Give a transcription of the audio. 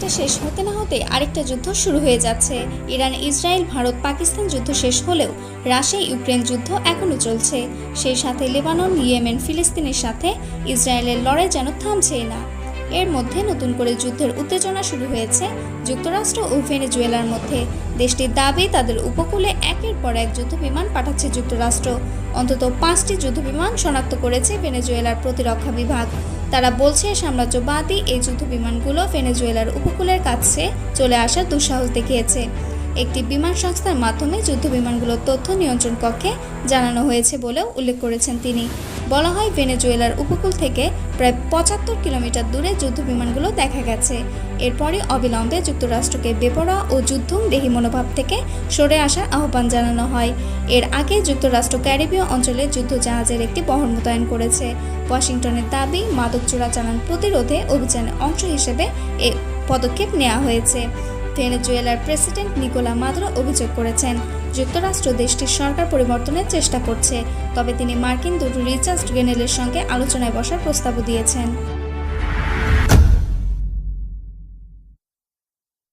একটা শেষ হতে না হতে আরেকটা যুদ্ধ শুরু হয়ে যাচ্ছে। ইরান, ইসরায়েল, ভারত, পাকিস্তান যুদ্ধ শেষ হলেও রাশিয়া, ইউক্রেন যুদ্ধ এখনও চলছে। সেই সাথে লেবানন, ইয়েমেন, ফিলিস্তিনের সাথে ইসরায়েলের লড়াই যেন থামছেই না। এর মধ্যে নতুন করে যুদ্ধের উত্তেজনা শুরু হয়েছে যুক্তরাষ্ট্র ও ভেনেজুয়েলার মধ্যে। দেশটির দাবি, তাদের উপকূলে একের পর এক যুদ্ধ বিমান পাঠাচ্ছে যুক্তরাষ্ট্র। অন্তত পাঁচটি যুদ্ধ বিমান শনাক্ত করেছে ভেনেজুয়েলার প্রতিরক্ষা বিভাগ। তারা বলছে, সাম্রাজ্যবাদী এই যুদ্ধ বিমানগুলো ভেনেজুয়েলার উপকূলের কাছে চলে আসার দুঃসাহস দেখিয়েছে। একটি বিমান সংস্থার মাধ্যমে যুদ্ধ বিমানগুলোর তথ্য নিয়ন্ত্রণ কক্ষে জানানো হয়েছে বলেও উল্লেখ করেছেন তিনি। বলা হয় ভেনেজুয়েলার উপকূল থেকে প্রায় পঁচাত্তর কিলোমিটার দূরে যুদ্ধ বিমানগুলো দেখা গেছে। এরপরই অবিলম্বে যুক্তরাষ্ট্রকে বেপরোয়া ও যুদ্ধংদেহী মনোভাব থেকে সরে আসার আহ্বান জানানো হয়। এর আগে যুক্তরাষ্ট্র ক্যারিবীয় অঞ্চলে যুদ্ধ জাহাজের একটি বহর মোতায়েন করেছে। ওয়াশিংটনের দাবি মাদক চোরাচালান প্রতিরোধে অভিযানের অংশ হিসেবে এ পদক্ষেপ নেওয়া হয়েছে। ভেনেজুয়েলার প্রেসিডেন্ট নিকোলা মাদুরো অভিযোগ করেছেন। যুক্তরাষ্ট্র দেশটির সরকার পরিবর্তনের চেষ্টা করছে, তবে তিনি মার্কিন দুটো রিচার্জ গেনেলের সঙ্গে আলোচনায় বসার প্রস্তাবও দিয়েছেন।